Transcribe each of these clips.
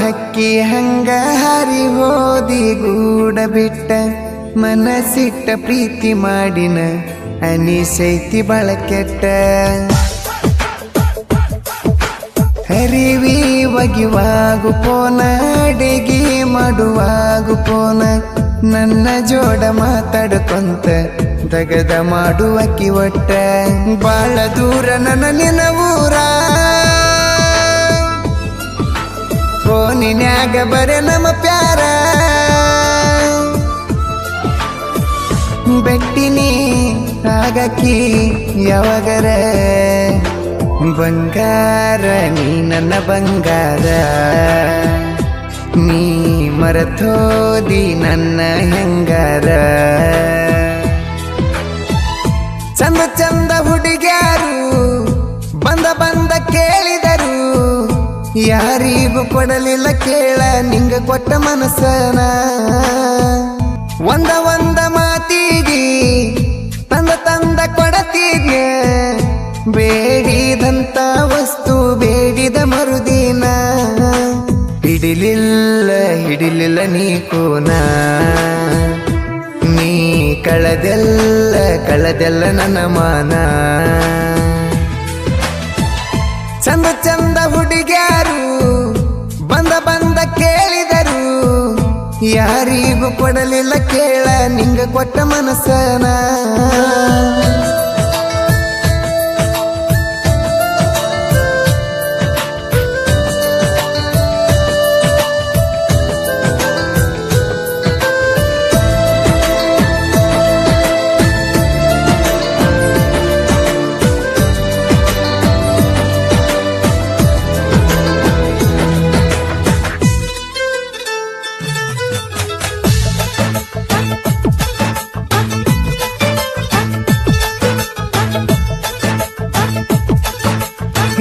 ಹಕ್ಕಿ ಹಂಗ ಹಾರಿ ಹೋದಿ ಗೂಡ ಬಿಟ್ಟ ಮನಸ್ಸಿಟ್ಟ ಪ್ರೀತಿ ಮಾಡಿನ ಅನಿಸೈತಿ ಬಳಕೆಟ್ಟ. ಹರಿವಿ ಒಗಿವಾಗು ಪೋನ ಅಡಿಗೆ ಮಾಡುವಾಗು ಪೋನ ನನ್ನ ಜೋಡ ಮಾತಾಡ್ಕೊಂತ ದಗದ ಮಾಡುವ ಕಿವಟ್ಟ. ಬಾಳ ದೂರ ನನ್ನ ನಿನ ಫೋನಿನ್ಯಾಗ ಬರೆ ನಮ್ಮ ಪ್ಯಾರ. ಬೆಟ್ಟಿನಿ ಆಗಕ್ಕಿ ಯಾವಾಗರ? ಬಂಗಾರ, ನೀ ನನ್ನ ಬಂಗಾರ. ನೀ ಮರತೋದಿ ನನ್ನ ಹೆಂಗಾರ? ಚಂದ ಚಂದ ಹುಡುಗ್ಯಾರು, ಬಂದ ಬಂದ ಕೇಳಿದರು ಯಾರಿಗೂ ಕೊಡಲಿಲ್ಲ ಕೇಳ, ನಿಂಗ ಕೊಟ್ಟ ಮನಸ್ಸನ. ಒಂದ ಒಂದ ಮಾತೀರಿ ತಂದ ತಂದ ಕೊಡತಿದ್ಯ. ಬೇಡಿದಂತ ವಸ್ತು, ಬೇಡಿದ ಮರುದಿನ. ಹಿಡಿಲಿಲ್ಲ ಹಿಡಿಲಿಲ್ಲ ನೀ ಕೂನ. ನೀ ಕಳದೆಲ್ಲ ಕಳದೆಲ್ಲ ನನ್ನ ಮಾನ. ಚಂದ ಚಂದ ಯಾರಿಗೂ ಕೊಡಲಿಲ್ಲ ಕೇಳ ನಿಂಗ ಕೊಟ್ಟ ಮನಸ್ಸನ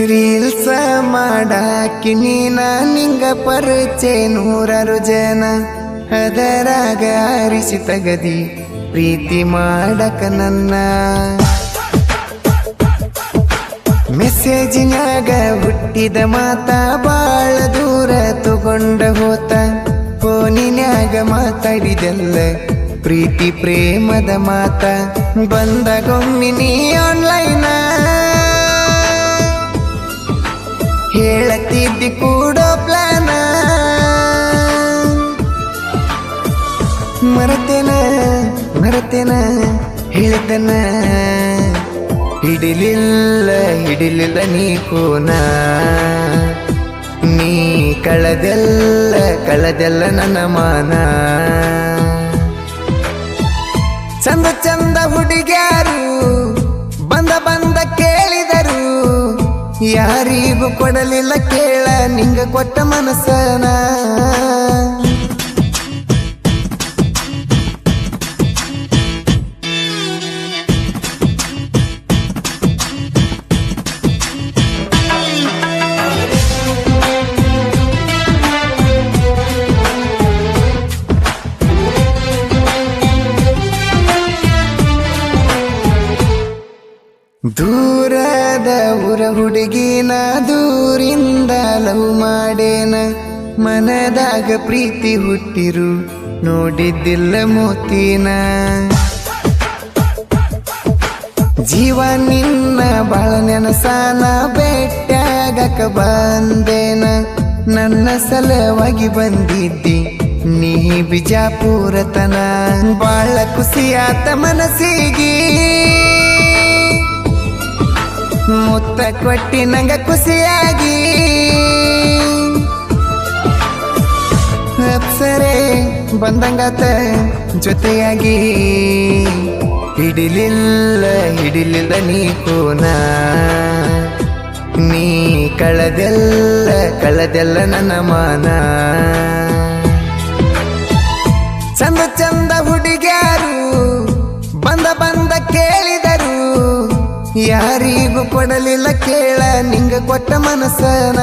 ರೀಲ್ಸ ಮಾಡಾಕಿ ನೀನ ನಿಂಗ ಪರಿಚೆ ನೂರಾರು ಜನ. ಅದರಾಗ ಆರಿಸಿ ತಗದಿ ಪ್ರೀತಿ ಮಾಡಕ ನನ್ನ. ಮೆಸೇಜಿನಾಗ ಹುಟ್ಟಿದ ಮಾತ ಬಾಳ ದೂರ ತಗೊಂಡ ಹೋತ. ಫೋನಿನ್ಯಾಗ ಮಾತಾಡಿದೆಲ್ಲ ಪ್ರೀತಿ ಪ್ರೇಮದ ಮಾತ. ಬಂದ ನೀ ಆನ್ಲೈನ ಹೇಳತಿದ್ದಿ ಕೂಡ ಪ್ಲಾನ. ಮರತೇನ ಮರತೇನ ಹೇಳ್ತೇನ. ಹಿಡಿಲಿಲ್ಲ ಹಿಡಿಲಿಲ್ಲ ನೀ ಕೂನ. ನೀ ಕಳದೆಲ್ಲ ಕಳದೆಲ್ಲ ನನ್ನ ಮಾನ. ಚಂದ ಚಂದ ಹುಡುಗ್ಯಾರು. ಯಾರಿಗೂ ಕೊಡಲಿಲ್ಲ ಕೇಳ ನಿಂಗ ಕೊಟ್ಟ ಮನಸ್ಸನ. ದೂರದ ಊರ ಹುಡುಗಿನ ದೂರಿಂದ ಲವ್ ಮಾಡೇನ. ಮನದಾಗ ಪ್ರೀತಿ ಹುಟ್ಟಿರು, ನೋಡಿದ್ದಿಲ್ಲ ಮೋತಿನ. ಜೀವ ನಿನ್ನ ಬಾಳ ನೆನಸಾನ ಬೆಟ್ಟಾಗಕ ಬಂದೇನ. ನನ್ನ ಸಲವಾಗಿ ಬಂದಿದ್ದಿ ನೀ ಬಿಜಾಪುರತನ. ಬಾಳ ಖುಷಿಯಾತ ಮನಸ್ಸಿಗೆ. ಮುತ್ತ ಕೊಟ್ಟಿ ನಂಗ ಖುಷಿಯಾಗಿ. ಅಪ್ಸರೆ ಬಂದಂಗಾತ ಜೊತೆಯಾಗಿ. ಹಿಡಿಲಿಲ್ಲ ಹಿಡಿಲಿಲ್ಲ ನೀ ಕೋನ. ನೀ ಕಳದೆಲ್ಲ ಕಳದೆಲ್ಲ ನನ್ನ ಮಾನ. ಯಾರಿಗೂ ಕೊಡಲಿಲ್ಲ ಕೇಳ ನಿಂಗ ಕೊಟ್ಟ ಮನಸನ